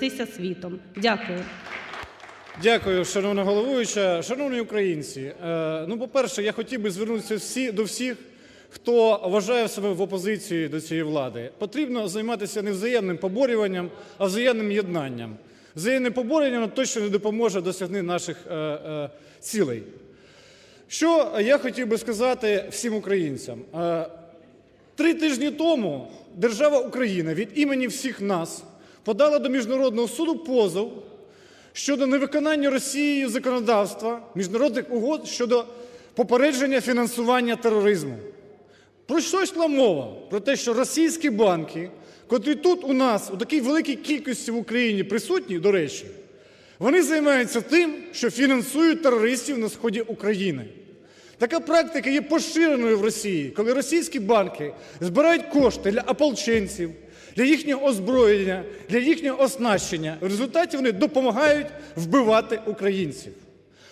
тися світом. Дякую. Дякую, шановна головуюча. Шановні українці, е, ну, по-перше, я хотів би звернутися всі, до всіх, хто вважає себе в опозиції до цієї влади. Потрібно займатися не взаємним поборюванням, а взаємним єднанням. Взаємним поборюванням точно не допоможе досягти наших е, е, цілей. Що я хотів би сказати всім українцям? Е, Три тижні тому держава Україна від імені всіх нас подала до Міжнародного суду позов щодо невиконання Росією законодавства міжнародних угод щодо попередження фінансування тероризму. Про що йшла мова? Про те, що російські банки, котрі тут у нас у такій великій кількості в Україні присутні, до речі, вони займаються тим, що фінансують терористів на сході України. Така практика є поширеною в Росії, коли російські банки збирають кошти для ополченців, для їхнього озброєння, для їхнього оснащення. В результаті вони допомагають вбивати українців.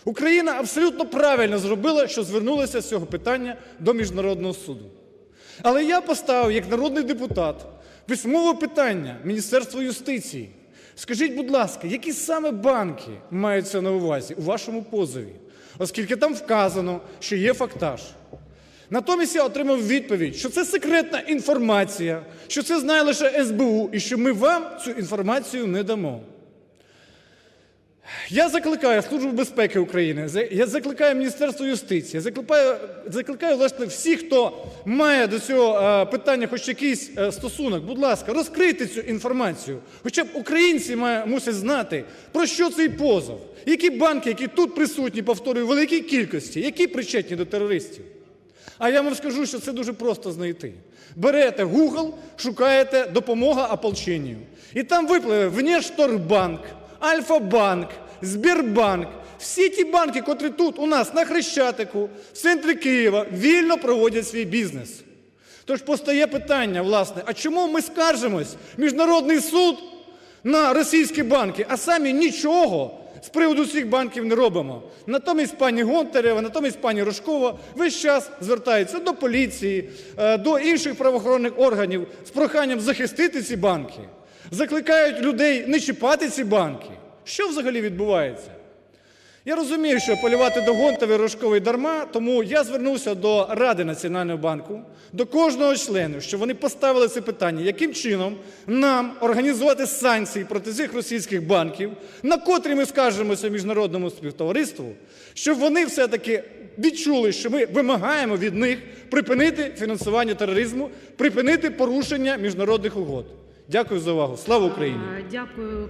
Україна абсолютно правильно зробила, що звернулася з цього питання до Міжнародного суду. Але я поставив як народний депутат письмове питання Міністерству юстиції. Скажіть, будь ласка, які саме банки маються на увазі у вашому позові? Оскільки там вказано, що є фактаж. Натомість я отримав відповідь, що це секретна інформація, що це знає лише СБУ і що ми вам цю інформацію не дамо. Я закликаю Службу безпеки України, я закликаю Міністерство юстиції, закликаю, закликаю власне всіх, хто має до цього е, питання хоч якийсь е, стосунок, будь ласка, розкрийте цю інформацію. Хоча б українці має, мусять знати, про що цей позов, які банки, які тут присутні, повторюю, в великій кількості, які причетні до терористів. А я вам скажу, що це дуже просто знайти. Берете Google, шукаєте допомога ополченню. І там випливе Внешторгбанк, Альфа-банк, Збірбанк. Всі ті банки, котрі тут у нас на Хрещатику, в центрі Києва, вільно проводять свій бізнес. Тож постає питання, власне, а чому ми скаржимось Міжнародний суд на російські банки, а самі нічого з приводу всіх банків не робимо. Натомість пані Гонтарева, натомість пані Рожкова весь час звертаються до поліції, е, до інших правоохоронних органів з проханням захистити ці банки. Закликають людей не чіпати ці банки. Що взагалі відбувається? Я розумію, що полювати до Гонтової Рожкової дарма, тому я звернувся до Ради Національного банку, до кожного члена, щоб вони поставили це питання, яким чином нам організувати санкції проти цих російських банків, на котрі ми скажемося міжнародному співтовариству, щоб вони все-таки відчули, що ми вимагаємо від них припинити фінансування тероризму, припинити порушення міжнародних угод. Дякую за увагу. Слава Україні! Дякую.